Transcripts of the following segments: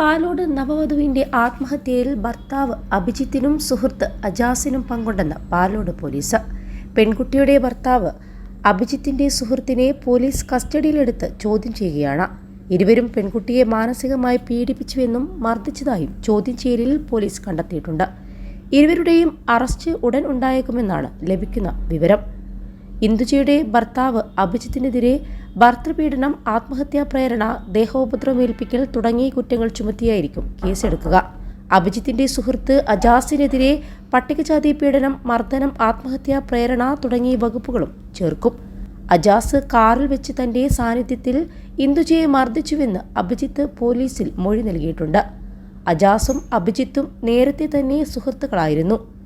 പാലോട് നവവധുവിന്റെ ആത്മഹത്യയിൽ ഭർത്താവ് അഭിജിത്തിനും സുഹൃത്ത് അജാസിനും പങ്കുണ്ടെന്ന് പാലോട് പോലീസ്. പെൺകുട്ടിയുടെ ഭർത്താവ് അഭിജിത്തിന്റെ സുഹൃത്തിനെ പോലീസ് കസ്റ്റഡിയിലെടുത്ത് ചോദ്യം ചെയ്യുകയാണ്. ഇരുവരും പെൺകുട്ടിയെ മാനസികമായി പീഡിപ്പിച്ചുവെന്നും മർദ്ദിച്ചതായും ചോദ്യം ചെയ്യലിൽ പോലീസ് കണ്ടെത്തിയിട്ടുണ്ട്. ഇരുവരുടെയും അറസ്റ്റ് ഉടൻ ഉണ്ടായേക്കുമെന്നാണ് ലഭിക്കുന്ന വിവരം. ഇന്ദുജിയുടെ ഭർത്താവ് അഭിജിത്തിനെതിരെ ഭർത്തൃപീഡനം ആത്മഹത്യാ പ്രേരണ ദേഹോപദ്രവമേൽപ്പിക്കൽ തുടങ്ങിയ കുറ്റങ്ങൾ ചുമത്തിയായിരിക്കും കേസെടുക്കുക. അഭിജിത്തിന്റെ സുഹൃത്ത് അജാസിനെതിരെ പട്ടികജാതി പീഡനം മർദ്ദനം ആത്മഹത്യാ പ്രേരണ തുടങ്ങിയ വകുപ്പുകളും ചേർക്കും. അജാസ് കാറിൽ വെച്ച് തന്റെ സാന്നിധ്യത്തിൽ ഇന്ദുജയെ മർദ്ദിച്ചുവെന്ന് അഭിജിത്ത് പോലീസിൽ മൊഴി നൽകിയിട്ടുണ്ട്. അജാസും അഭിജിത്തും നേരത്തെ തന്നെ സുഹൃത്തുക്കളായിരുന്നു.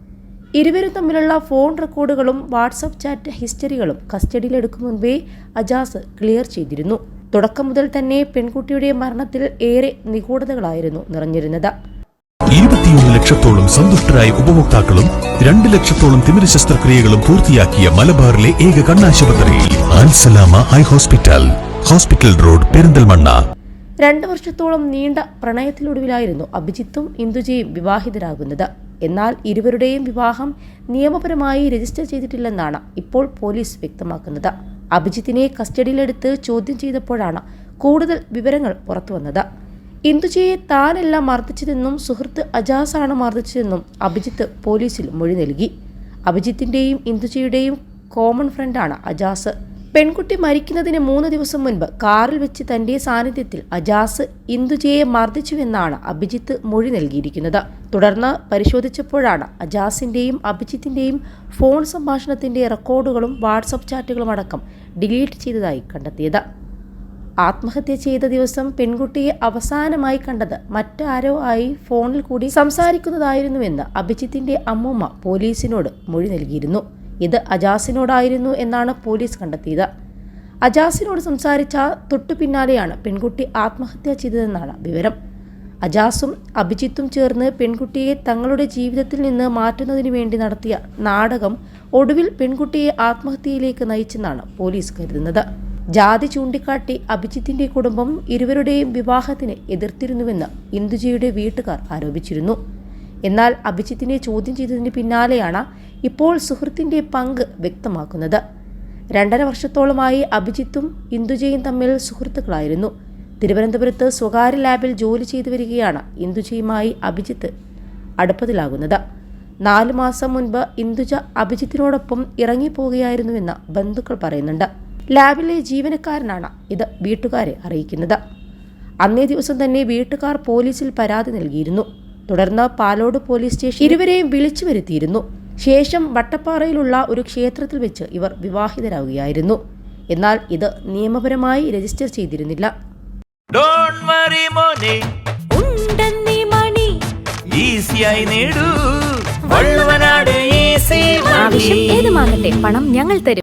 ഇരുവരും തമ്മിലുള്ള ഫോൺ റെക്കോർഡുകളും വാട്സപ്പ് ചാറ്റ് ഹിസ്റ്ററികളും കസ്റ്റഡിയിലെടുക്കും മുൻപേ അജാസ് ക്ലിയർ ചെയ്തിരുന്നു. തുടക്കം മുതൽ തന്നെ പെൺകുട്ടിയുടെ മരണത്തിൽ ഏറെ നിഗൂഢതകളായിരുന്നു നിറഞ്ഞിരുന്നത്. ഇരുപത്തിയൊന്ന് ലക്ഷത്തോളം സന്തുഷ്ടരായ ഉപഭോക്താക്കളും രണ്ട് ലക്ഷത്തോളം തിമിര ശസ്ത്രക്രിയകളും പൂർത്തിയാക്കിയ മലബാറിലെ ഏക കണ്ണാശുപത്രി ആൻസലാമ eye hospital hospital road Perinthalmanna. രണ്ടു വർഷത്തോളം നീണ്ട പ്രണയത്തിലൊടുവിലായിരുന്നു അഭിജിത്തും ഇന്ദുജയും വിവാഹിതരാകുന്നത്. എന്നാൽ ഇരുവരുടെയും വിവാഹം നിയമപരമായി രജിസ്റ്റർ ചെയ്തിട്ടില്ലെന്നാണ് ഇപ്പോൾ പോലീസ് വ്യക്തമാക്കുന്നത്. അഭിജിത്തിനെ കസ്റ്റഡിയിലെടുത്ത് ചോദ്യം ചെയ്തപ്പോഴാണ് കൂടുതൽ വിവരങ്ങൾ പുറത്തുവന്നത്. ഇന്ദുജയെ താനല്ല മർദ്ദിച്ചതെന്നും സുഹൃത്ത് അജാസാണ് മർദ്ദിച്ചതെന്നും അഭിജിത്ത് പോലീസിൽ മൊഴി നൽകി. അഭിജിത്തിന്റെയും ഇന്ദുജയുടെയും കോമൺ ഫ്രണ്ടാണ് അജാസ്. പെൺകുട്ടി മരിക്കുന്നതിന് മൂന്ന് ദിവസം മുൻപ് കാറിൽ വെച്ച് തന്റെ സാന്നിധ്യത്തിൽ അജാസ് ഇന്ദുജയെ മർദ്ദിച്ചുവെന്നാണ് അഭിജിത്ത് മൊഴി നൽകിയിരിക്കുന്നത്. തുടർന്ന് പരിശോധിച്ചപ്പോഴാണ് അജാസിന്റെയും അഭിജിത്തിന്റെയും ഫോൺ സംഭാഷണത്തിന്റെ റെക്കോർഡുകളും വാട്സപ്പ് ചാറ്റുകളും അടക്കം ഡിലീറ്റ് ചെയ്തതായി കണ്ടെത്തിയത്. ആത്മഹത്യ ചെയ്ത ദിവസം പെൺകുട്ടിയെ അവസാനമായി കണ്ടത് മറ്റാരോ ആയി ഫോണിൽ കൂടി സംസാരിക്കുന്നതായിരുന്നുവെന്ന് അഭിജിത്തിന്റെ അമ്മൂമ്മ പോലീസിനോട് മൊഴി നൽകിയിരുന്നു. ഇത് അജാസിനോടായിരുന്നു എന്നാണ് പോലീസ് കണ്ടെത്തിയത്. അജാസിനോട് സംസാരിച്ച തൊട്ടു പിന്നാലെയാണ് പെൺകുട്ടി ആത്മഹത്യ ചെയ്തതെന്നാണ് വിവരം. അജാസും അഭിജിത്തും ചേർന്ന് പെൺകുട്ടിയെ തങ്ങളുടെ ജീവിതത്തിൽ നിന്ന് മാറ്റുന്നതിന് വേണ്ടി നടത്തിയ നാടകം ഒടുവിൽ പെൺകുട്ടിയെ ആത്മഹത്യയിലേക്ക് നയിച്ചെന്നാണ് പോലീസ് കരുതുന്നത്. ജാതി ചൂണ്ടിക്കാട്ടി അഭിജിത്തിന്റെ കുടുംബം ഇരുവരുടെയും വിവാഹത്തിന് എതിർത്തിരുന്നുവെന്ന് ഇന്ദുജിയുടെ വീട്ടുകാർ ആരോപിച്ചിരുന്നു. എന്നാൽ അഭിജിത്തിനെ ചോദ്യം ചെയ്തതിന് പിന്നാലെയാണ് ഇപ്പോൾ സുഹൃത്തിന്റെ പങ്ക് വ്യക്തമാക്കുന്നത്. രണ്ടര വർഷത്തോളമായി അഭിജിത്തും ഇന്ദുജയും തമ്മിൽ സുഹൃത്തുക്കളായിരുന്നു. തിരുവനന്തപുരത്ത് സ്വകാര്യ ലാബിൽ ജോലി ചെയ്തു വരികയാണ് ഇന്ദുജയുമായി അഭിജിത്ത് അടുപ്പത്തിലാകുന്നത് നാലു മാസം മുൻപ് ഇന്ദുജ അഭിജിത്തിനോടൊപ്പം ഇറങ്ങിപ്പോവുകയായിരുന്നുവെന്ന് ബന്ധുക്കൾ പറയുന്നുണ്ട്. ലാബിലെ ജീവനക്കാരനാണ് ഇത് വീട്ടുകാരെ അറിയിക്കുന്നത്. അന്നേ ദിവസം തന്നെ വീട്ടുകാർ പോലീസിൽ പരാതി നൽകിയിരുന്നു. തുടർന്ന് പാലോട് പോലീസ് സ്റ്റേഷൻ ഇരുവരെയും വിളിച്ചു വരുത്തിയിരുന്നു. ശേഷം വട്ടപ്പാറയിലുള്ള ഒരു ക്ഷേത്രത്തിൽ വെച്ച് ഇവർ വിവാഹിതരാകുകയായിരുന്നു എന്നാൽ ഇത് നിയമപരമായി രജിസ്റ്റർ ചെയ്തിരുന്നില്ല. ഡോൺ വറി മോനെ. ഉണ്ടെന്നീ മണി. ഈസിയായി നേടൂ. വള്ളുവനാട് ഈസി ആവശ്യം ഏതുമാകട്ടെ പണം ഞങ്ങൾ തരും.